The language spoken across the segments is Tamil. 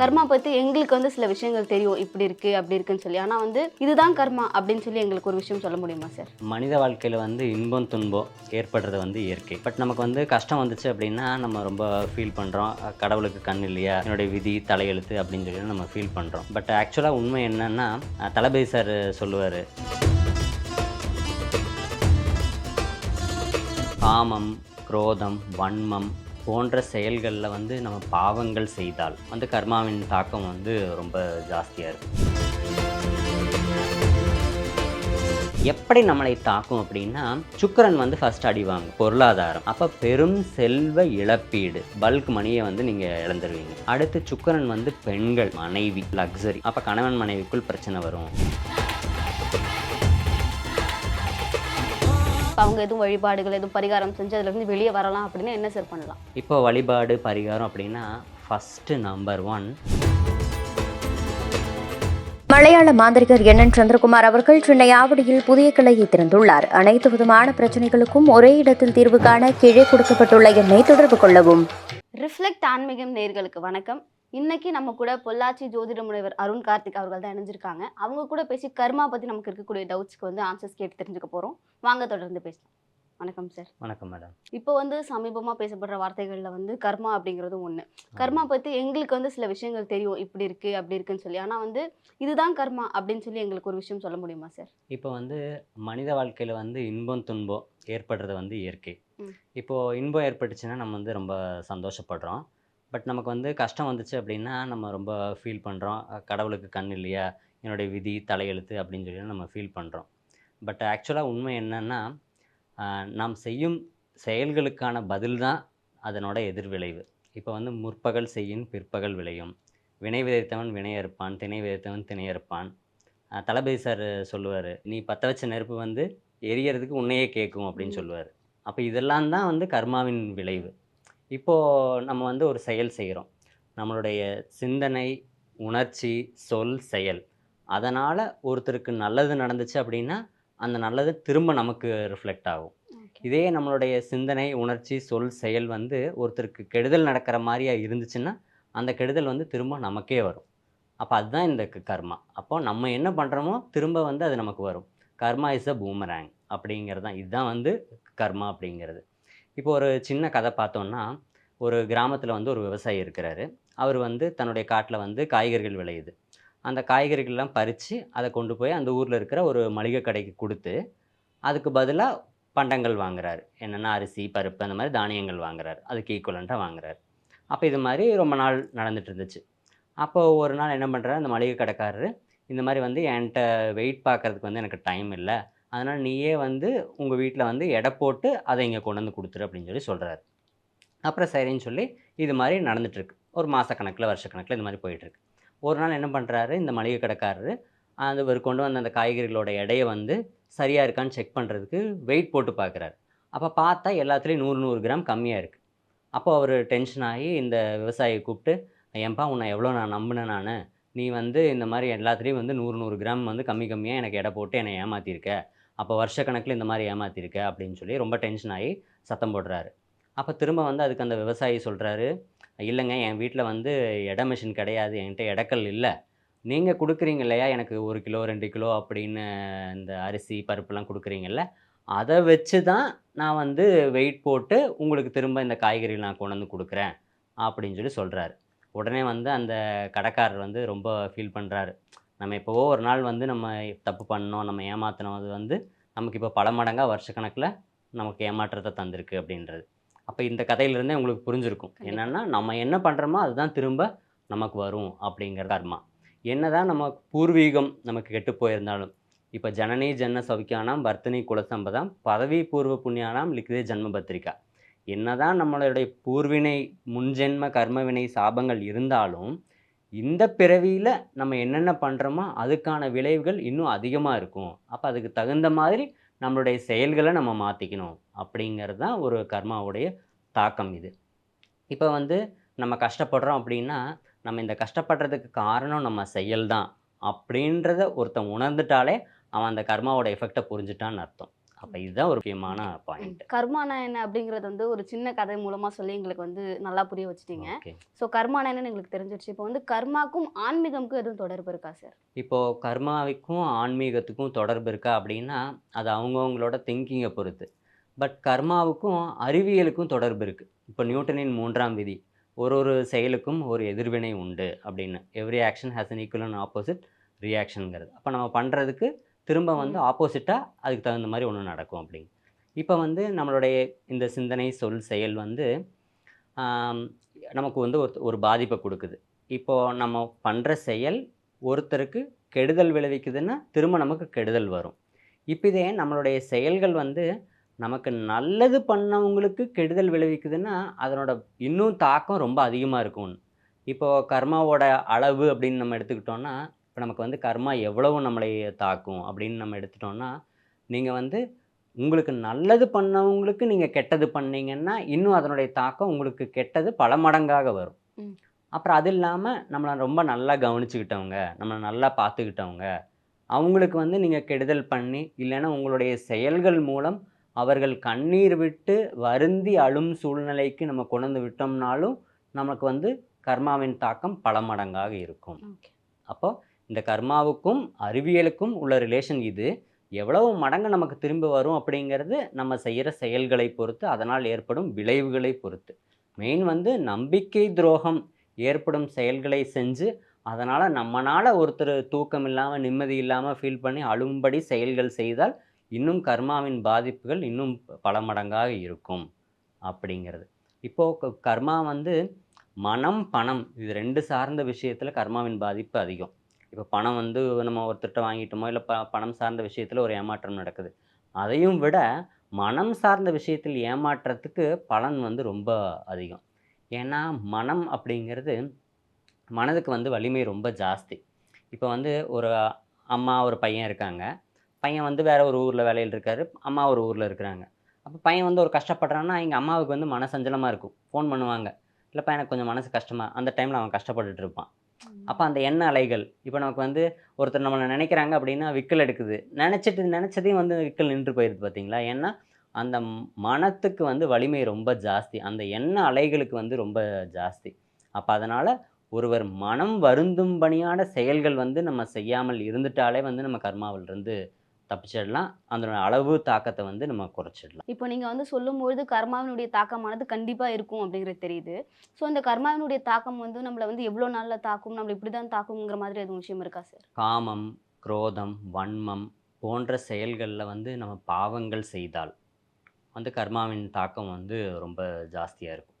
கர்மா பற்றி எங்களுக்கு வந்து சில விஷயங்கள் தெரியும். இப்படி இருக்குது அப்படி இருக்குன்னு சொல்லி. ஆனால் வந்து இதுதான் கர்மா அப்படின்னு சொல்லி எங்களுக்கு ஒரு விஷயம் சொல்ல முடியுமா சார் மனித வாழ்க்கையில் வந்து இன்பம் துன்பம் ஏற்படுறது வந்து இயற்கை. பட் நமக்கு வந்து கஷ்டம் வந்துச்சு அப்படின்னா நம்ம ரொம்ப ஃபீல் பண்ணுறோம் கடவுளுக்கு கண் இல்லையா? என்னுடைய விதி தலையெழுத்து அப்படின்னு சொல்லி நம்ம ஃபீல் பண்ணுறோம் பட் ஆக்சுவலாக உண்மை என்னன்னா தளபதி சார் சொல்லுவார். காமம் குரோதம் வன்மம் போன்ற செயல்களில் வந்து நம்ம பாவங்கள் செய்தால் வந்து கர்மாவின் தாக்கம் வந்து ரொம்ப ஜாஸ்தியாக இருக்கும் எப்படி நம்மளை தாக்கும் அப்படின்னா சுக்கரன் வந்து ஃபர்ஸ்ட் அடிவாங்க பொருளாதாரம். அப்போ பெரும் செல்வ இழப்பீடு பல்க் மணியை வந்து நீங்கள் இழந்துருவீங்க. அடுத்து சுக்கரன் வந்து பெண்கள் மனைவி லக்ஸரி அப்போ கணவன் மனைவிக்குள் பிரச்சனை வரும். அவங்க எதுவும் வழிபாடுகள் எதுவும் பரிகாரம் செஞ்சு அதுலேருந்து வெளியே வரலாம் அப்படின்னா என்ன சார் பண்ணலாம்? இப்போ வழிபாடு பரிகாரம் அப்படின்னா ஃபஸ்ட்டு நம்பர் ஒன் மலையாள மாந்திரிகர் என் என் சந்திரகுமார் அவர்கள் சென்னை ஆவடியில் புதிய கிளையை திறந்துள்ளார். அனைத்து விதமான பிரச்சனைகளுக்கும் ஒரே இடத்தில் தீர்வு காண கீழே கொடுக்கப்பட்டுள்ள எண்ணை தொடர்பு கொள்ளவும். ரிஃப்ளெக்ட் ஆன்மீகம் நேர்களுக்கு வணக்கம். இன்னைக்கு நம்ம கூட பொள்ளாச்சி ஜோதிட முனைவர் அருண் கார்த்திக் அவர்கள் தான் இணைஞ்சிருக்காங்க. அவங்க கூட பேசி கர்மா பற்றி நமக்கு இருக்கக்கூடிய டவுட்ஸ்க்கு வந்து ஆன்சர்ஸ் கேட்டு தெரிஞ்சுக்க போகிறோம் வாங்க தொடர்ந்து பேசலாம். வணக்கம் சார் வணக்கம் மேடம் இப்போ வந்து சமீபமாக பேசப்படுற வார்த்தைகளில் வந்து கர்மா அப்படிங்கிறதும் ஒன்று கர்மா பற்றி எங்களுக்கு வந்து சில விஷயங்கள் தெரியும். இப்படி இருக்குது அப்படி இருக்குன்னு சொல்லி. ஆனால் வந்து இதுதான் கர்மா அப்படின்னு சொல்லி எங்களுக்கு ஒரு விஷயம் சொல்ல முடியுமா சார் இப்போ வந்து மனித வாழ்க்கையில் வந்து இன்பம் துன்பம் ஏற்படுறது வந்து இயற்கை. இப்போது இன்பம் ஏற்பட்டுச்சுன்னா நம்ம வந்து ரொம்ப சந்தோஷப்படுறோம். பட் நமக்கு வந்து கஷ்டம் வந்துச்சு அப்படின்னா நம்ம ரொம்ப ஃபீல் பண்ணுறோம் கடவுளுக்கு கண் இல்லையா? என்னுடைய விதி தலையெழுத்து அப்படின்னு சொல்லி நம்ம ஃபீல் பண்ணுறோம் பட் ஆக்சுவலாக உண்மை என்னன்னா நாம் செய்யும் செயல்களுக்கான பதில் தான் அதனோட எதிர்விளைவு இப்போ வந்து முற்பகல் செய்யின் பிற்பகல் விளையும். வினை விதைத்தவன் வினை அறுப்பான் திணை விதைத்தவன் திணை அறுப்பான். ஆஹ், தளபதி சார் சொல்லுவார் நீ பற்ற வச்ச நெருப்பு வந்து எரியறதுக்கு உன்னையே கேட்கும் அப்படின்னு சொல்லுவார். அப்போ இதெல்லாம் தான் வந்து கர்மாவின் விளைவு. இப்போது நம்ம வந்து ஒரு செயல் செய்கிறோம் நம்மளுடைய சிந்தனை உணர்ச்சி சொல் செயல். அதனால் ஒருத்தருக்கு நல்லது நடந்துச்சு அப்படின்னா அந்த நல்லது திரும்ப நமக்கு ரிஃப்ளெக்ட் ஆகும். இதே நம்மளுடைய சிந்தனை உணர்ச்சி சொல் செயல் வந்து ஒருத்தருக்கு கெடுதல் நடக்கிற மாதிரியா இருந்துச்சுன்னா அந்த கெடுதல் வந்து திரும்ப நமக்கே வரும். அப்போ அதுதான் இந்த கர்மா. அப்போ நம்ம என்ன பண்ணுறோமோ திரும்ப வந்து அது நமக்கு வரும். கர்மா இஸ் அ பூமரேங் அப்படிங்கிறது தான். இதுதான் வந்து கர்மா அப்படிங்கிறது. இப்போ ஒரு சின்ன கதை பார்த்தோம்னா ஒரு கிராமத்தில் வந்து ஒரு விவசாயி இருக்கிறாரு. அவர் வந்து தன்னுடைய காட்டில் வந்து காய்கறிகள் விளையுது. அந்த காய்கறிகள்லாம் பறித்து அதை கொண்டு போய் அந்த ஊரில் இருக்கிற ஒரு மளிகை கடைக்கு கொடுத்து அதுக்கு பதிலாக பண்டங்கள் வாங்குறாரு. என்னென்னா அரிசி பருப்பு அந்த மாதிரி தானியங்கள் வாங்குறாரு. அதுக்கு ஈக்குவலண்ட்டாக வாங்குறாரு. அப்போ இது மாதிரி ரொம்ப நாள் நடந்துட்டு இருந்துச்சு. அப்போ ஒரு நாள் என்ன பண்ணுறாரு அந்த மளிகை கடைக்காரரு இந்த மாதிரி வந்து என்கிட்ட வெயிட் பார்க்கறதுக்கு வந்து எனக்கு டைம் இல்லை அதனால் நீயே வந்து உங்கள் வீட்டில் வந்து எடை போட்டு அதை இங்கே கொண்டு வந்து கொடுத்துரு அப்படின்னு சொல்லி சொல்கிறாரு அப்புறம் சரின்னு சொல்லி இது மாதிரி நடந்துட்டுருக்கு. ஒரு மாதக்கணக்கில் வருஷக்கணக்கில் இந்த மாதிரி போயிட்டுருக்கு. ஒரு நாள் என்ன பண்ணுறாரு இந்த மளிகை கடைக்காரரு அந்த இவர் கொண்டு வந்த அந்த காய்கறிகளோட எடையை வந்து சரியாக இருக்கான்னு செக் பண்ணுறதுக்கு வெயிட் போட்டு பார்க்குறாரு அப்போ பார்த்தா எல்லாத்துலேயும் நூறு நூறு கிராம் கம்மியாக இருக்குது அப்போ அவர் டென்ஷன் ஆகி இந்த விவசாயியை கூப்பிட்டு ஏன்பா உன்னை எவ்வளோ நான் நம்பினேன் நான். நீ வந்து இந்த மாதிரி எல்லாத்துலேயும் வந்து நூறு நூறு கிராம் வந்து கம்மி கம்மியாக எனக்கு எடை போட்டு என்னை ஏமாற்றிருக்க அப்போ வருஷக்கணக்கில் இந்த மாதிரி ஏமாற்றிருக்க அப்படின்னு சொல்லி ரொம்ப டென்ஷன் ஆகி சத்தம் போடுறாரு. அப்போ திரும்ப வந்து அதுக்கு அந்த விவசாயி சொல்கிறாரு இல்லைங்க என் வீட்டில் வந்து எடை மிஷின் கிடையாது என்கிட்ட இடக்கல் இல்லை. நீங்கள் கொடுக்குறீங்க இல்லையா? எனக்கு ஒரு கிலோ ரெண்டு கிலோ அப்படின்னு இந்த அரிசி பருப்புலாம் கொடுக்குறீங்கல்ல. அதை வச்சு தான் நான் வந்து வெயிட் போட்டு உங்களுக்கு திரும்ப இந்த காய்கறி நான் கொண்டு வந்து கொடுக்குறேன் அப்படின்னு சொல்லி சொல்கிறாரு உடனே வந்து அந்த கடைக்காரர் வந்து ரொம்ப ஃபீல் பண்ணுறாரு நம்ம இப்போவோ ஒரு நாள் வந்து நம்ம தப்பு பண்ணோம் நம்ம ஏமாத்தினோம் அது வந்து நமக்கு இப்போ பல மடங்காக வருஷக்கணக்கில் நமக்கு ஏமாற்றத்தை தந்திருக்கு அப்படின்றது. அப்போ இந்த கதையிலேருந்தே உங்களுக்கு புரிஞ்சிருக்கும். என்னென்னா நம்ம என்ன பண்ணுறோமோ அதுதான் திரும்ப நமக்கு வரும் அப்படிங்கிற கர்மா. என்னதான் நம்ம பூர்வீகம் நமக்கு கெட்டு போயிருந்தாலும் இப்போ ஜனனி ஜன்ன சௌக்கியானாம் வர்த்தனி குலசம்பதாம் பதவி பூர்வ புண்ணியானாம் லிக்கிதே ஜன்ம பத்திரிகா என்னதான் நம்மளுடைய பூர்வினை முன்ஜென்ம கர்மவினை சாபங்கள் இருந்தாலும் இந்த பிறவியில் நம்ம என்னென்ன பண்ணுறோமோ அதுக்கான விளைவுகள் இன்னும் அதிகமாக இருக்கும். அப்போ அதுக்கு தகுந்த மாதிரி நம்மளுடைய செயல்களை நம்ம மாற்றிக்கணும் அப்படிங்கிறது தான் ஒரு கர்மாவுடைய தாக்கம் இது. இப்போ வந்து நம்ம கஷ்டப்படுறோம் அப்படின்னா நம்ம இந்த கஷ்டப்படுறதுக்கு காரணம் நம்ம செயல் தான் அப்படின்றத ஒருத்தன் உணர்ந்துட்டாலே அவன் அந்த கர்மாவோட எஃபெக்டை புரிஞ்சுட்டான்னு அர்த்தம். அப்போ இதுதான் ஒரு முக்கியமான பாயிண்ட் கர்மானா என்ன அப்படிங்கிறது வந்து ஒரு சின்ன கதை மூலமா சொல்லி எங்களுக்கு வந்து நல்லா புரிய வச்சுட்டீங்க. ஸோ கர்மானா என்னன்னு எங்களுக்கு தெரிஞ்சிருச்சு. இப்போ வந்து கர்மாக்கும் ஆன்மீகம்க்கும் எதுவும் தொடர்பு இருக்கா சார் இப்போது கர்மாவுக்கும் ஆன்மீகத்துக்கும் தொடர்பு இருக்கா அப்படின்னா அது அவங்கவுங்களோட திங்கிங்கை பொறுத்து. பட் கர்மாவுக்கும் அறிவியலுக்கும் தொடர்பு இருக்குது இப்போ நியூட்டனின் மூன்றாம் விதி ஒரு ஒரு செயலுக்கும் ஒரு எதிர்வினை உண்டு அப்படின்னு. Every action has an equal and opposite ரியாக்ஷனுங்கிறது அப்போ நம்ம பண்ணுறதுக்கு திரும்ப வந்து ஆப்போசிட்டாக அதுக்கு தகுந்த மாதிரி ஒன்று நடக்கும் அப்படிங்க இப்போ வந்து நம்மளுடைய இந்த சிந்தனை சொல் செயல் வந்து நமக்கு வந்து ஒரு ஒரு பாதிப்பை கொடுக்குது. இப்போது நம்ம பண்ணுற செயல் ஒருத்தருக்கு கெடுதல் விளைவிக்குதுன்னா திரும்ப நமக்கு கெடுதல் வரும். இப்போ இதே நம்மளுடைய செயல்கள் வந்து நமக்கு நல்லது பண்ணவங்களுக்கு கெடுதல் விளைவிக்குதுன்னா அதனோட இன்னும் தாக்கம் ரொம்ப அதிகமாக இருக்கும். இப்போது கர்மாவோட அளவு அப்படின்னு நம்ம எடுத்துக்கிட்டோம்னா இப்போ நமக்கு வந்து கர்மா எவ்வளவு நம்மளை தாக்கும் அப்படின்னு நம்ம எடுத்துட்டோம்னா நீங்கள் வந்து உங்களுக்கு நல்லது பண்ணவங்களுக்கு நீங்கள் கெட்டது பண்ணீங்கன்னா இன்னும் அதனுடைய தாக்கம் உங்களுக்கு கெட்டது பல மடங்காக வரும். அப்புறம் அது இல்லாமல் நம்மளை ரொம்ப நல்லா கவனிச்சுக்கிட்டவங்க நம்மளை நல்லா பார்த்துக்கிட்டவங்க அவங்களுக்கு வந்து நீங்கள் கெடுதல் பண்ணி இல்லைன்னா உங்களுடைய செயல்கள் மூலம் அவர்கள் கண்ணீர் விட்டு வருந்தி அழும் சூழ்நிலைக்கு நம்ம கொண்டு விட்டோம்னாலும் நமக்கு வந்து கர்மாவின் தாக்கம் பல மடங்காக இருக்கும். ஓகே. அப்போ இந்த கர்மாவுக்கும் அறிவியலுக்கும் உள்ள ரிலேஷன் இது. எவ்வளவு மடங்கு நமக்கு திரும்ப வரும் அப்படிங்கிறது நம்ம செய்கிற செயல்களை பொறுத்து அதனால் ஏற்படும் விளைவுகளை பொறுத்து. மெயின் வந்து நம்பிக்கை துரோகம் ஏற்படும் செயல்களை செஞ்சு அதனால் நம்மளால் ஒருத்தர் தூக்கம் இல்லாமல் நிம்மதி இல்லாமல் ஃபீல் பண்ணி அழும்படி செயல்கள் செய்தால் இன்னும் கர்மாவின் பாதிப்புகள் இன்னும் பல மடங்காக இருக்கும் அப்படிங்கிறது. இப்போது கர்மா வந்து மனம் பணம் இது ரெண்டு சார்ந்த விஷயத்தில் கர்மாவின் பாதிப்பு அதிகம். இப்போ பணம் வந்து நம்ம ஒருத்தர்கிட்ட வாங்கிட்டோமோ இல்லை ப பணம் சார்ந்த விஷயத்தில் ஒரு ஏமாற்றம் நடக்குது. அதையும் விட மனம் சார்ந்த விஷயத்தில் ஏமாற்றத்துக்கு பலன் வந்து ரொம்ப அதிகம். ஏன்னா மனம் அப்படிங்கிறது மனதுக்கு வந்து வலிமை ரொம்ப ஜாஸ்தி. இப்போ வந்து ஒரு அம்மா ஒரு பையன் இருக்காங்க. பையன் வந்து வேற ஒரு ஊரில் வேலையில் இருக்காரு. அம்மா ஒரு ஊரில் இருக்கிறாங்க. அப்போ பையன் வந்து ஒரு கஷ்டப்படுறான்னா எங்கள் அம்மாவுக்கு வந்து மனசஞ்சலமாக இருக்கும். ஃபோன் பண்ணுவாங்க. இல்லைப்பா எனக்கு கொஞ்சம் மனசு கஷ்டமாக அந்த டைமில் அவன் கஷ்டப்பட்டுட்டு இருப்பான். அப்போ அந்த எண்ண அலைகள். இப்போ நமக்கு வந்து ஒருத்தர் நம்மளை நினைக்கிறாங்க அப்படின்னா விக்கல் எடுக்குது. நினச்சிட்டு நினச்சதையும் வந்து விக்கல் நின்று போயிடுது பார்த்தீங்களா ஏன்னா அந்த மனத்துக்கு வந்து வலிமை ரொம்ப ஜாஸ்தி. அந்த எண்ண அலைகளுக்கு வந்து ரொம்ப ஜாஸ்தி. அப்போ அதனால் ஒருவர் மனம் வருந்தும்பணியான செயல்கள் வந்து நம்ம செய்யாமல் இருந்துட்டாலே வந்து நம்ம கர்மாவிலிருந்து தப்பிச்சிடலாம். அதனோட அளவு தாக்கத்தை வந்து நம்ம குறைச்சிடலாம். இப்போ நீங்க வந்து சொல்லும்பொழுது கர்மாவினுடைய தாக்கமானது கண்டிப்பா இருக்கும் அப்படிங்கிறது தெரியுது. ஸோ இந்த கர்மாவினுடைய தாக்கம் வந்து நம்மள வந்து எவ்வளோ நாள்ல தாக்கும்? நம்மள இப்படிதான் தாக்குங்கிற மாதிரி எதுவும் விஷயம் இருக்கா சார் காமம் குரோதம் வன்மம் போன்ற செயல்களில் வந்து நம்ம பாவங்கள் செய்தால் வந்து கர்மாவின் தாக்கம் வந்து ரொம்ப ஜாஸ்தியாக இருக்கும்.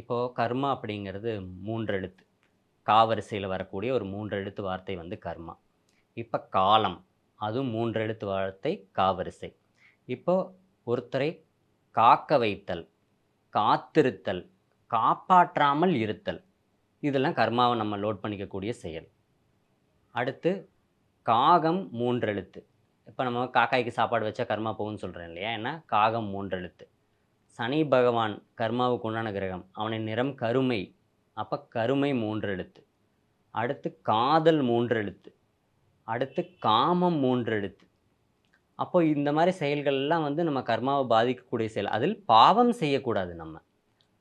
இப்போது கர்மா அப்படிங்கிறது மூன்று எழுத்து காவரிசையில் வரக்கூடிய ஒரு மூன்று எழுத்து வார்த்தை வந்து கர்மா. இப்போ காலம். அதுவும் மூன்று எழுத்து வார்த்தை காவரிசை. இப்போ ஒருத்தரை காக்க வைத்தல் காத்திருத்தல் காப்பாற்றாமல் இருத்தல் இதெல்லாம் கர்மாவை நம்ம லோட் பண்ணிக்கக்கூடிய செயல். அடுத்து காகம் மூன்றெழுத்து இப்போ நம்ம காக்காய்க்கு சாப்பாடு வச்சா கர்மா போகும்னு சொல்கிறேன் இல்லையா? ஏன்னா காகம் மூன்றெழுத்து சனி பகவான் கர்மாவுக்கு உண்டான கிரகம் அவனின் நிறம் கருமை. அப்போ கருமை மூன்றெழுத்து அடுத்து காதல் மூன்றெழுத்து அடுத்து காமம் மூன்றெழுத்து. அப்போ இந்த மாதிரி செயல்கள்லாம் வந்து நம்ம கர்மாவை பாதிக்கக்கூடிய செயல். அதில் பாவம் செய்யக்கூடாது நம்ம.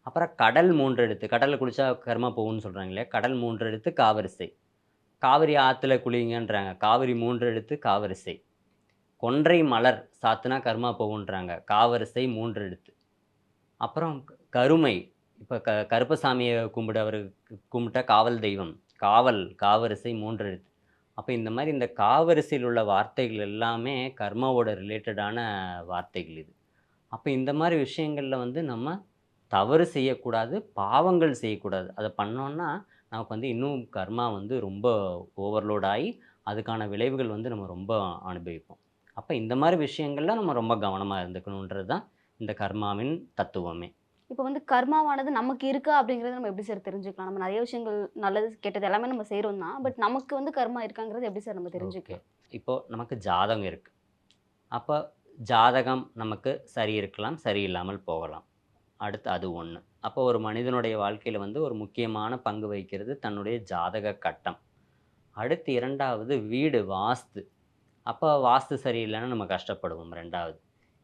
அப்புறம் கடல் மூன்றெடுத்து கடலில் குளித்தா கர்மா போகும்னு சொல்கிறாங்க இல்லையா? கடல் மூன்றெழுத்து காவரிசை. காவிரி ஆற்றுல குளிங்கன்றாங்க. காவிரி மூன்று எழுத்து காவரிசை. கொன்றை மலர் சாத்துனா கர்மா போகுன்றாங்க காவரிசை மூன்று எழுத்து அப்புறம் கருமை. இப்போ க கருப்பசாமியை கும்பிட அவருக்கு கும்பிட்டா காவல் தெய்வம். காவல் காவரிசை மூன்று எழுத்து அப்போ இந்த மாதிரி இந்த காவரிசையில் உள்ள வார்த்தைகள் எல்லாமே கர்மாவோட ரிலேட்டடான வார்த்தைகள் இது. அப்போ இந்த மாதிரி விஷயங்களில் வந்து நம்ம தவறு செய்யக்கூடாது பாவங்கள் செய்யக்கூடாது. அதை பண்ணோன்னா நமக்கு வந்து இன்னும் கர்மா வந்து ரொம்ப ஓவர்லோட் ஆகி அதுக்கான விளைவுகள் வந்து நம்ம ரொம்ப அனுபவிப்போம். அப்போ இந்த மாதிரி விஷயங்கள்லாம் நம்ம ரொம்ப கவனமாக இருந்துக்கணுன்றது தான் இந்த கர்மாவின் தத்துவமே. இப்போ வந்து கர்மாவானது நமக்கு இருக்கா அப்படிங்கிறது நம்ம எப்படி சார் தெரிஞ்சுக்கலாம்? நம்ம நிறைய விஷயங்கள் நல்லது கெட்டது எல்லாமே நம்ம செய்கிறோம் தான். பட் நமக்கு வந்து கர்மா இருக்காங்கிறது எப்படி சார் நம்ம தெரிஞ்சுக்கலாம் இப்போ நமக்கு ஜாதகம் இருக்குது அப்போ ஜாதகம் நமக்கு சரி இருக்கலாம் சரியில்லாமல் போகலாம். அடுத்து அது ஒன்று அப்போ ஒரு மனிதனுடைய வாழ்க்கையில் வந்து ஒரு முக்கியமான பங்கு வகிக்கிறது தன்னுடைய ஜாதக கட்டம். அடுத்து இரண்டாவது வீடு வாஸ்து. அப்போ வாஸ்து சரியில்லைன்னா நம்ம கஷ்டப்படுவோம் ரெண்டாவது.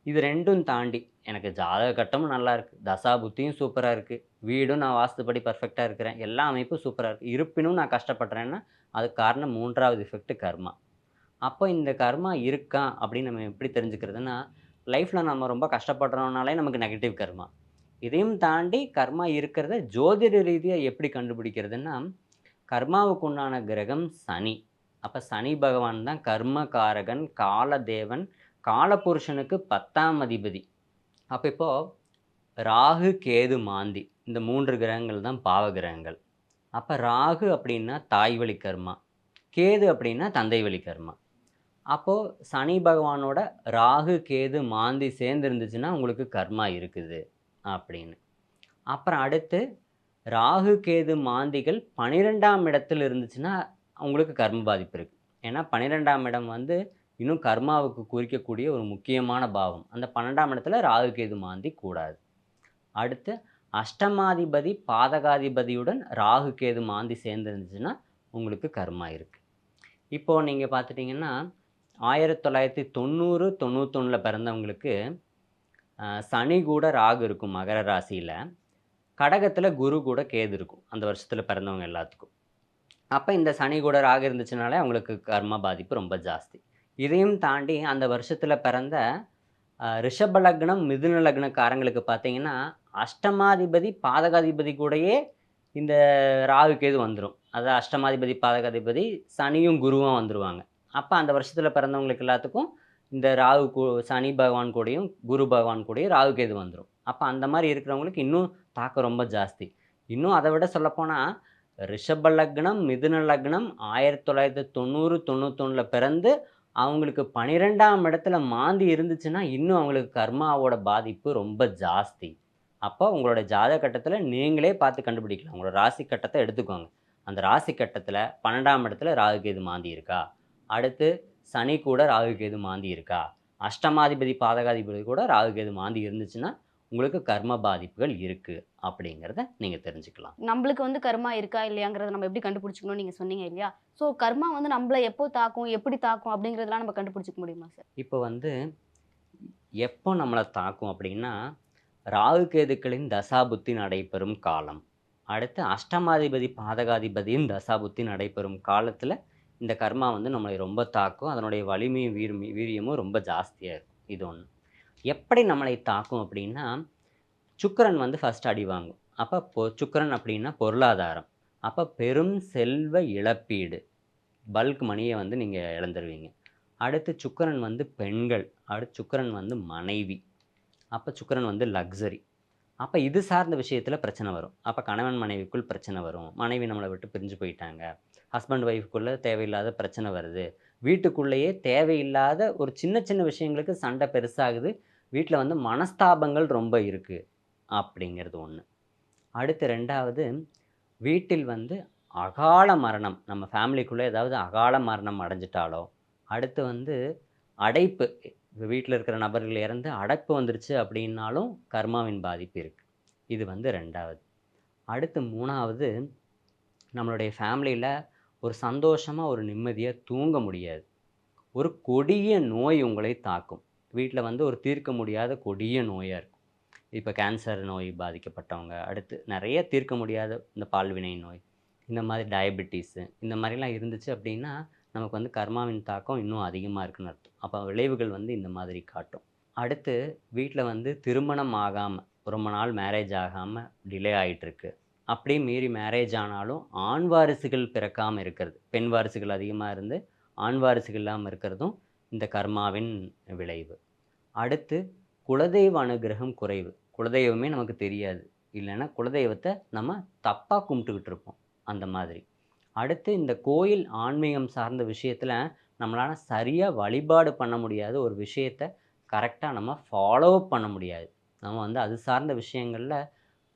இது ரெண்டும் தாண்டி எனக்கு ஜாதக கட்டமும் நல்லா இருக்குது தசா புத்தியும் சூப்பராக இருக்குது வீடும் நான் வாஸ்துப்படி பர்ஃபெக்டாக இருக்கிறேன். எல்லா அமைப்பும் சூப்பராக இருக்குது இருப்பினும் நான் கஷ்டப்படுறேன்னா அதுக்கு காரணம் மூன்றாவது எஃபெக்ட் கர்மா. அப்போ இந்த கர்மா இருக்கா அப்படின்னு நம்ம எப்படி தெரிஞ்சுக்கிறதுனா லைஃப்பில் நம்ம ரொம்ப கஷ்டப்படுறோம்னாலே நமக்கு நெகட்டிவ் கர்மா. இதையும் தாண்டி கர்மா இருக்கிறத ஜோதிட ரீதியாக எப்படி கண்டுபிடிக்கிறதுன்னா கர்மாவுக்கு உண்டான கிரகம் சனி. அப்போ சனி பகவான் தான் கர்மகாரகன் காலதேவன் காலபுருஷனுக்கு பத்தாம் அதிபதி. அப்போ இப்போது ராகு கேது மாந்தி இந்த மூன்று கிரகங்கள் தான் பாவ கிரகங்கள். அப்போ ராகு அப்படின்னா தாய் வழி கர்மா கேது அப்படின்னா தந்தை வழி கர்மா. அப்போது சனி பகவானோட ராகு கேது மாந்தி சேர்ந்து இருந்துச்சுன்னா உங்களுக்கு கர்மா இருக்குது அப்படின்னு. அப்புறம் அடுத்து ராகு கேது மாந்திகள் பன்னிரெண்டாம் இடத்துல இருந்துச்சுன்னா உங்களுக்கு கர்ம பாதிப்பு இருக்குது ஏன்னா பன்னிரெண்டாம் இடம் வந்து இன்னும் கர்மாவுக்கு குறிக்கக்கூடிய ஒரு முக்கியமான பாவம். அந்த பன்னெண்டாம் இடத்துல ராகு கேது மாந்தி கூடாது. அடுத்து அஷ்டமாதிபதி பாதகாதிபதியுடன் ராகு கேது மாந்தி சேர்ந்துருந்துச்சுன்னா உங்களுக்கு கர்மா இருக்குது இப்போது நீங்கள் பார்த்துட்டிங்கன்னா ஆயிரத்தி தொள்ளாயிரத்தி தொண்ணூறு தொண்ணூத்தொன்னில் பிறந்தவங்களுக்கு சனி கூட ராகு இருக்கும் மகர ராசியில். கடகத்தில் குரு கூட கேது இருக்கும் அந்த வருஷத்தில் பிறந்தவங்க எல்லாத்துக்கும். அப்போ இந்த சனி கூட ராகு இருந்துச்சுனாலே அவங்களுக்கு கர்ம பாதிப்பு ரொம்ப ஜாஸ்தி. இதையும் தாண்டி அந்த வருஷத்தில் பிறந்த ஆஹ், ரிஷப லக்னம் மிதுன லக்னக்காரங்களுக்கு பார்த்தீங்கன்னா அஷ்டமாதிபதி பாதகாதிபதி கூடயே இந்த ராகு வந்துடும் அதாவது அஷ்டமாதிபதி பாதகாதிபதி சனியும் குருவும் வந்துடுவாங்க அப்போ அந்த வருஷத்தில் பிறந்தவங்களுக்கு எல்லாத்துக்கும் இந்த ராகு கூ- சனி பகவான் கூடயும் குரு பகவான் கூடயும் ராகு கேது வந்துடும் அப்போ அந்த மாதிரி இருக்கிறவங்களுக்கு இன்னும் தாக்கம் ரொம்ப ஜாஸ்தி. இன்னும் அதை விட சொல்லப்போனால் ரிஷப லக்னம் மிதுன லக்னம் ஆயிரத்தி தொள்ளாயிரத்தி தொண்ணூறு தொண்ணூத்தொன்னில் பிறந்து அவங்களுக்கு பன்னிரெண்டாம் இடத்துல மாந்தி இருந்துச்சுன்னா இன்னும் அவங்களுக்கு கர்மாவோட பாதிப்பு ரொம்ப ஜாஸ்தி. அப்போ உங்களோட ஜாதக கட்டத்தில் நீங்களே பார்த்து கண்டுபிடிக்கலாம். உங்களோட ராசி கட்டத்தை எடுத்துக்கோங்க. அந்த ராசி கட்டத்தில் பன்னெண்டாம் இடத்துல ராகு கேது மாந்தி இருக்கா? அடுத்து சனி கூட ராகு கேது மாந்தி இருக்கா? அஷ்டமாதிபதி பாதகாதிபதி கூட ராகு கேது மாந்தி இருந்துச்சுன்னா உங்களுக்கு கர்ம பாதிப்புகள் இருக்குது அப்படிங்கிறத நீங்கள் தெரிஞ்சுக்கலாம். நம்மளுக்கு வந்து கர்மா இருக்கா இல்லையாங்கிறத நம்ம எப்படி கண்டுபிடிச்சிக்கணும்னு நீங்க சொன்னீங்க இல்லையா? ஸோ கர்மா வந்து நம்மள எப்போ தாக்கும் எப்படி தாக்கும் அப்படிங்கிறதெல்லாம் நம்ம கண்டுபிடிச்சிக்க முடியுமா சார் இப்போ வந்து எப்போ நம்மளை தாக்கும் அப்படின்னா ராகு கேதுக்களின் தசாபுத்தி நடைபெறும் காலம். அடுத்து அஷ்டமாதிபதி பாதகாதிபதியின் தசாபுத்தி நடைபெறும் காலத்தில் இந்த கர்மா வந்து நம்மளை ரொம்ப தாக்கும் அதனுடைய வலிமையும் வீரமி வீரியமும் ரொம்ப ஜாஸ்தியாக இருக்கும். இது ஒன்று எப்படி நம்மளை தாக்கும் அப்படின்னா சுக்கரன் வந்து ஃபஸ்ட் அடி வாங்கும். அப்போ பொ சுக்கிரன் அப்படின்னா பொருளாதாரம். அப்போ பெரும் செல்வ இழப்பீடு. பல்க் மணியை வந்து நீங்கள் இழந்துருவீங்க. அடுத்து சுக்கரன் வந்து பெண்கள். அடுத்து சுக்கிரன் வந்து மனைவி. அப்போ சுக்கிரன் வந்து லக்ஸரி அப்போ இது சார்ந்த விஷயத்தில் பிரச்சனை வரும். அப்போ கணவன் மனைவிக்குள் பிரச்சனை வரும். மனைவி நம்மளை விட்டு பிரிஞ்சு போயிட்டாங்க. ஹஸ்பண்ட் ஒய்ஃப்குள்ளே தேவையில்லாத பிரச்சனை வருது. வீட்டுக்குள்ளேயே தேவையில்லாத ஒரு சின்ன சின்ன விஷயங்களுக்கு சண்டை பெருசாகுது. வீட்டில் வந்து மனஸ்தாபங்கள் ரொம்ப இருக்குது அப்படிங்கிறது ஒன்று அடுத்து ரெண்டாவது வீட்டில் வந்து அகால மரணம். நம்ம ஃபேமிலிக்குள்ளே ஏதாவது அகால மரணம் அடைஞ்சிட்டாலோ அடுத்து வந்து அடைப்பு. வீட்டில் இருக்கிற நபர்கள் இறந்து அடைப்பு வந்துருச்சு அப்படின்னாலும் கர்மாவின் பாதிப்பு இருக்குது இது வந்து ரெண்டாவது. அடுத்து மூணாவது நம்மளுடைய ஃபேமிலியில் ஒரு சந்தோஷமாக ஒரு நிம்மதியாக தூங்க முடியாது. ஒரு கொடிய நோய் உங்களை தாக்கும். வீட்டில் வந்து ஒரு தீர்க்க முடியாத கொடிய நோயாக இருக்கும். இப்போ கேன்சர் நோய் பாதிக்கப்பட்டவங்க அடுத்து நிறைய தீர்க்க முடியாத இந்த பால்வினை நோய் இந்த மாதிரி டயபெட்டிஸு இந்த மாதிரிலாம் இருந்துச்சு அப்படின்னா நமக்கு வந்து கர்மாவின் தாக்கம் இன்னும் அதிகமாக இருக்குன்னு அர்த்தம். அப்போ விளைவுகள் வந்து இந்த மாதிரி காட்டும். அடுத்து வீட்டில் வந்து திருமணம் ஆகாமல் ரொம்ப நாள் மேரேஜ் ஆகாமல் டிலே ஆகிட்டுருக்கு அப்படியே மீறி மேரேஜ் ஆனாலும் ஆண் வாரிசுகள் பிறக்காமல் இருக்கிறது. பெண் வாரிசுகள் அதிகமாக இருந்து ஆண் வாரிசுகள் இல்லாமல் இருக்கிறதும் இந்த கர்மாவின் விளைவு. அடுத்து குலதெய்வ அனுகிரகம் குறைவு. குலதெய்வமே நமக்கு தெரியாது. இல்லைன்னா குலதெய்வத்தை நம்ம தப்பாக கும்பிட்டுக்கிட்டு இருப்போம். அந்த மாதிரி. அடுத்து இந்த கோயில் ஆன்மீகம் சார்ந்த விஷயத்தில் நம்மளால் சரியாக வழிபாடு பண்ண முடியாத ஒரு விஷயத்தை கரெக்டாக நம்ம ஃபாலோ பண்ண முடியாது. நம்ம வந்து அது சார்ந்த விஷயங்களில்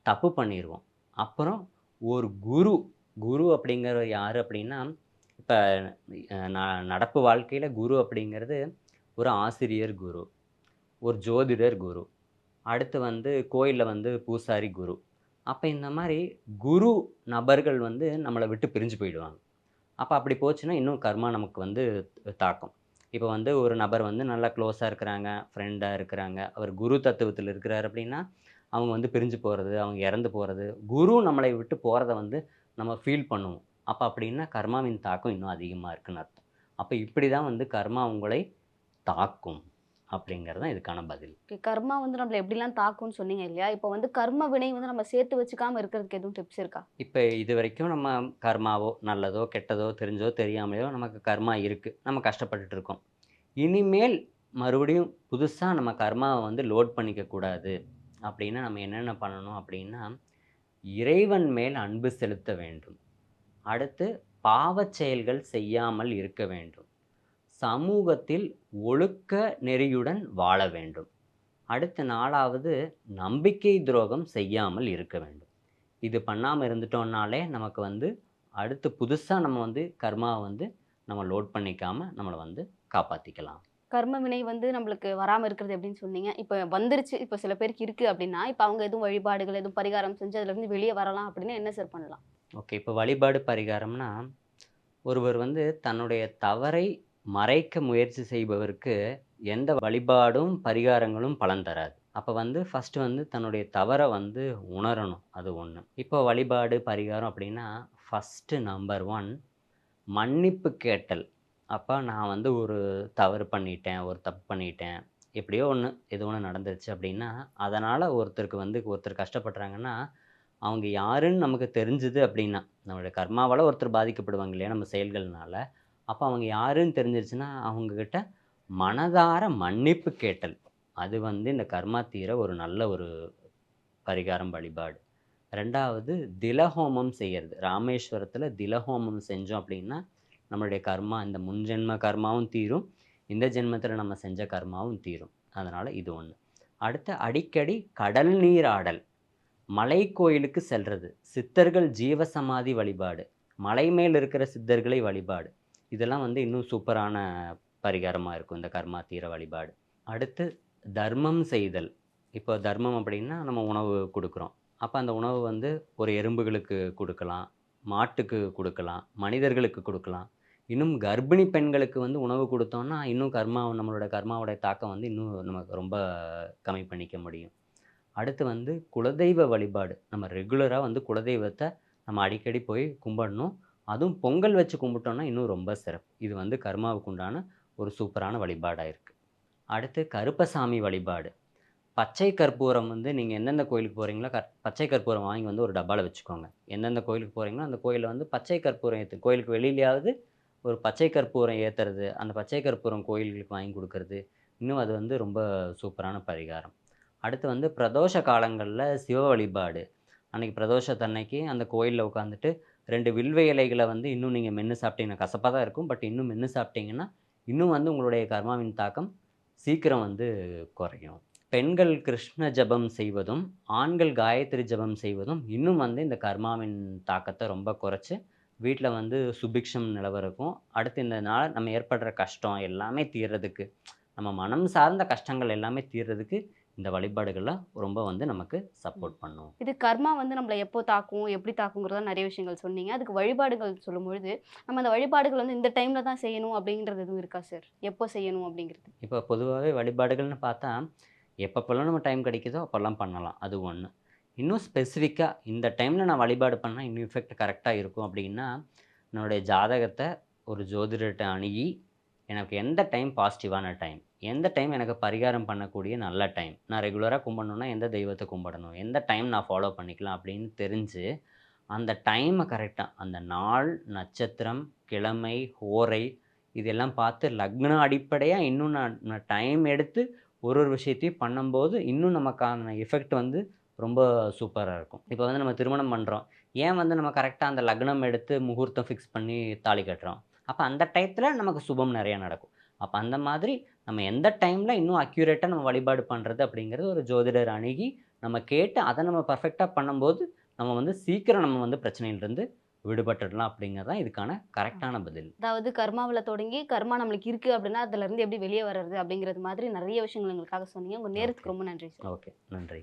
தப்பு பண்ணிடுவோம் அப்புறம் ஒரு குரு. குரு அப்படிங்கிற யார் அப்படின்னா இப்போ நடப்பு வாழ்க்கையில் குரு அப்படிங்கிறது ஒரு ஆசிரியர் குரு ஒரு ஜோதிடர் குரு அடுத்து வந்து கோயிலில் வந்து பூசாரி குரு. அப்போ இந்த மாதிரி குரு நபர்கள் வந்து நம்மளை விட்டு பிரிஞ்சு போயிடுவாங்க. அப்போ அப்படி போச்சுன்னா இன்னும் கர்மா நமக்கு வந்து தாக்கும். இப்போ வந்து ஒரு நபர் வந்து நல்லா க்ளோஸாக இருக்கிறாங்க ஃப்ரெண்டாக இருக்கிறாங்க அவர் குரு தத்துவத்தில் இருக்கிறார் அப்படின்னா அவங்க வந்து பிரிஞ்சு போகிறது அவங்க இறந்து போகிறது குரு நம்மளை விட்டு போகிறத வந்து நம்ம ஃபீல் பண்ணுவோம். அப்போ அப்படின்னா கர்மாவின் தாக்கம் இன்னும் அதிகமாக இருக்குன்னு அர்த்தம். அப்போ இப்படி தான் வந்து கர்மா உங்களை தாக்கும் அப்படிங்கிறது தான் இதுக்கான பதில். கர்மா வந்து நம்மள எப்படிலாம் தாக்கும்னு சொன்னீங்க இல்லையா? இப்போ வந்து கர்ம வினை வந்து நம்ம சேர்த்து வச்சுக்காம இருக்கிறதுக்கு எதுவும் டிப்ஸ் இருக்கா? இப்போ இது வரைக்கும் நம்ம கர்மாவோ நல்லதோ கெட்டதோ தெரிஞ்சோ தெரியாமலையோ நமக்கு கர்மா இருக்குது நம்ம கஷ்டப்பட்டுட்டு இருக்கோம். இனிமேல் மறுபடியும் புதுசாக நம்ம கர்மாவை வந்து லோட் பண்ணிக்க கூடாது. அப்படின்னா நம்ம என்னென்ன பண்ணணும் அப்படின்னா இறைவன் மேல் அன்பு செலுத்த வேண்டும். அடுத்து பாவச் செயல்கள் செய்யாமல் இருக்க வேண்டும். சமூகத்தில் ஒழுக்க நெறியுடன் வாழ வேண்டும். அடுத்த நாளாவது நம்பிக்கை துரோகம் செய்யாமல் இருக்க வேண்டும். இது பண்ணாமல் இருந்துட்டோம்னாலே நமக்கு வந்து அடுத்து புதுசாக நம்ம வந்து கர்மாவை வந்து நம்ம லோட் பண்ணிக்காமல் நம்மளை வந்து காப்பாற்றிக்கலாம் கர்ம வினை வந்து நம்மளுக்கு வராமல் இருக்கிறது அப்படின்னு சொன்னீங்க. இப்போ வந்துருச்சு. இப்போ சில பேருக்கு இருக்குது அப்படின்னா இப்போ அவங்க எதுவும் வழிபாடுகள் எதுவும் பரிகாரம் செஞ்சு அதில் வந்து வெளியே வரலாம் அப்படின்னா என்ன சார் பண்ணலாம்? ஓகே இப்போ வழிபாடு பரிகாரம்னா ஒருவர் வந்து தன்னுடைய தவறை மறைக்க முயற்சி செய்பவருக்கு எந்த வழிபாடும் பரிகாரங்களும் பலன் தராது. அப்போ வந்து ஃபஸ்ட்டு வந்து தன்னுடைய தவறை வந்து உணரணும் அது ஒன்று இப்போ வழிபாடு பரிகாரம் அப்படின்னா ஃபஸ்ட்டு நம்பர் ஒன் மன்னிப்பு கேட்டல். அப்போ நான் வந்து ஒரு தவறு பண்ணிட்டேன் ஒரு தப்பு பண்ணிட்டேன் எப்படியோ ஒன்று எது ஒன்று நடந்துருச்சு அப்படின்னா அதனால் ஒருத்தருக்கு வந்து ஒருத்தர் கஷ்டப்படுறாங்கன்னா அவங்க யாருன்னு நமக்கு தெரிஞ்சுது அப்படின்னா நம்மளுடைய கர்மாவால் ஒருத்தர் பாதிக்கப்படுவாங்க இல்லையா நம்ம செயல்கள்னால. அப்போ அவங்க யாருன்னு தெரிஞ்சிருச்சுன்னா அவங்கக்கிட்ட மனதார மன்னிப்பு கேட்டல். அது வந்து இந்த கர்மா தீர ஒரு நல்ல ஒரு பரிகாரம் வழிபாடு. ரெண்டாவது திலஹோமம் செய்கிறது ராமேஸ்வரத்தில் திலஹோமம் செஞ்சோம் அப்படின்னா நம்மளுடைய கர்மா இந்த முன்ஜென்ம கர்மாவும் தீரும். இந்த ஜென்மத்தில் நம்ம செஞ்ச கர்மாவும் தீரும். அதனால் இது ஒன்று அடுத்து அடிக்கடி கடல் நீர் ஆடல். மலை கோயிலுக்கு செல்றது. சித்தர்கள் ஜீவசமாதி வழிபாடு. மலை மேல் இருக்கிற சித்தர்களை வழிபாடு. இதெல்லாம் வந்து இன்னும் சூப்பரான பரிகாரமாக இருக்கும் இந்த கர்மா தீர வழிபாடு. அடுத்து தர்மம் செய்தல். இப்போ தர்மம் அப்படின்னா நம்ம உணவு கொடுக்குறோம். அப்போ அந்த உணவு வந்து ஒரு எறும்புகளுக்கு கொடுக்கலாம் மாட்டுக்கு கொடுக்கலாம் மனிதர்களுக்கு கொடுக்கலாம். இன்னும் கர்ப்பிணி பெண்களுக்கு வந்து உணவு கொடுத்தோம்னா இன்னும் கர்மா நம்மளோட கர்மாவோடைய தாக்கம் வந்து இன்னும் நமக்கு ரொம்ப கம்மி பண்ணிக்க முடியும். அடுத்து வந்து குலதெய்வ வழிபாடு. நம்ம ரெகுலராக வந்து குலதெய்வத்தை நம்ம அடிக்கடி போய் கும்பிடணும். அதுவும் பொங்கல் வச்சு கும்பிட்டோம்னா இன்னும் ரொம்ப சிறப்பு. இது வந்து கர்மாவுக்கு உண்டான ஒரு சூப்பரான வழிபாடாக இருக்குது அடுத்து கருப்பசாமி வழிபாடு. பச்சை கற்பூரம் வந்து நீங்கள் எந்தெந்த கோயிலுக்கு போகிறீங்களோ கற் பச்சை கற்பூரம் வாங்கி வந்து ஒரு டப்பாவில் வச்சுக்கோங்க. எந்தெந்த கோயிலுக்கு போகிறீங்களோ அந்த கோயிலில் வந்து பச்சை கற்பூரம் ஏற்று கோயிலுக்கு வெளியிலையாவது ஒரு பச்சை கற்பூரம் ஏற்றுறது அந்த பச்சை கற்பூரம் கோயில்களுக்கு வாங்கி கொடுக்கறது. இன்னும் அது வந்து ரொம்ப சூப்பரான பரிகாரம். அடுத்து வந்து பிரதோஷ காலங்களில் சிவ வழிபாடு. அன்றைக்கி பிரதோஷத்தன்னைக்கு அந்த கோயிலில் உட்காந்துட்டு ரெண்டு வில்வ இலைகளை வந்து இன்னும் நீங்கள் மென்று சாப்பிட்டீங்கன்னா கசப்பாக தான் இருக்கும். பட் இன்னும் மென்று சாப்பிட்டீங்கன்னா இன்னும் வந்து உங்களுடைய கர்மாவின் தாக்கம் சீக்கிரம் வந்து குறையும். பெண்கள் கிருஷ்ண ஜபம் செய்வதும் ஆண்கள் காயத்ரி ஜபம் செய்வதும் இன்னும் வந்து இந்த கர்மாவின் தாக்கத்தை ரொம்ப குறைச்சி வீட்டில் வந்து சுபிக்ஷம் நிலவருக்கும். அடுத்து இந்த நாள் நம்ம ஏற்படுற கஷ்டம் எல்லாமே தீர்றதுக்கு நம்ம மனம் சார்ந்த கஷ்டங்கள் எல்லாமே தீர்றதுக்கு இந்த வழிபாடுகள்லாம் ரொம்ப வந்து நமக்கு சப்போர்ட் பண்ணும். இது கர்மா வந்து நம்மளை எப்போ தாக்கும் எப்படி தாக்குங்கிறதா நிறைய விஷயங்கள் சொன்னீங்க. அதுக்கு வழிபாடுகள் சொல்லும்பொழுது நம்ம அந்த வழிபாடுகள் வந்து இந்த டைம்ல தான் செய்யணும் அப்படிங்கிறது எதுவும் இருக்கா சார் எப்போ செய்யணும் அப்படிங்கிறது? இப்போ பொதுவாகவே வழிபாடுகள்னு பார்த்தா எப்பப்போல்லாம் நம்ம டைம் கிடைக்குதோ அப்போல்லாம் பண்ணலாம். அது ஒன்று இன்னும் ஸ்பெசிஃபிக்காக இந்த டைமில் நான் வழிபாடு பண்ணால் இன்னும் எஃபெக்ட் கரெக்டாக இருக்கும் அப்படின்னா என்னுடைய ஜாதகத்தை ஒரு ஜோதிடர்கிட்ட அணுகி எனக்கு எந்த டைம் பாசிட்டிவான டைம் எந்த டைம் எனக்கு பரிகாரம் பண்ணக்கூடிய நல்ல டைம் நான் ரெகுலராக கும்பிடணுன்னா எந்த தெய்வத்தை கும்பிடணும்? எந்த டைம் நான் ஃபாலோ பண்ணிக்கலாம் அப்படின்னு தெரிஞ்சு அந்த டைமை கரெக்டாக அந்த நாள் நட்சத்திரம் கிழமை ஹோரை இதெல்லாம் பார்த்து லக்னம் அடிப்படையாக இன்னும் நான் நான் டைம் எடுத்து ஒரு ஒரு விஷயத்தையும் பண்ணும்போது இன்னும் நமக்கான எஃபெக்ட் வந்து ரொம்ப சூப்பராக இருக்கும். இப்போ வந்து நம்ம திருமணம் பண்ணுறோம் ஏன் வந்து நம்ம கரெக்டாக அந்த லக்னம் எடுத்து முகூர்த்தம் ஃபிக்ஸ் பண்ணி தாலி கட்டுறோம்? அப்போ அந்த டயத்தில் நமக்கு சுபம் நிறையா நடக்கும். அப்போ அந்த மாதிரி நம்ம எந்த டைமில் இன்னும் அக்யூரேட்டாக நம்ம வழிபாடு பண்ணுறது அப்படிங்கிறது ஒரு ஜோதிடர் அணுகி நம்ம கேட்டு அதை நம்ம பர்ஃபெக்டாக பண்ணும்போது நம்ம வந்து சீக்கிரம் நம்ம வந்து பிரச்சனையிலிருந்து விடுபட்டுடலாம் அப்படிங்கிறது தான் இதுக்கான கரெக்டான பதில். அதாவது கர்மாவில் தொடங்கி கர்மா நம்மளுக்கு இருக்கு அப்படின்னா அதுல இருந்து எப்படி வெளியே வர்றது அப்படிங்கிறது மாதிரி நிறைய விஷயங்கள் எங்களுக்காக சொன்னீங்க. உங்க நேரத்துக்கு ரொம்ப நன்றி சார். ஓகே. நன்றி.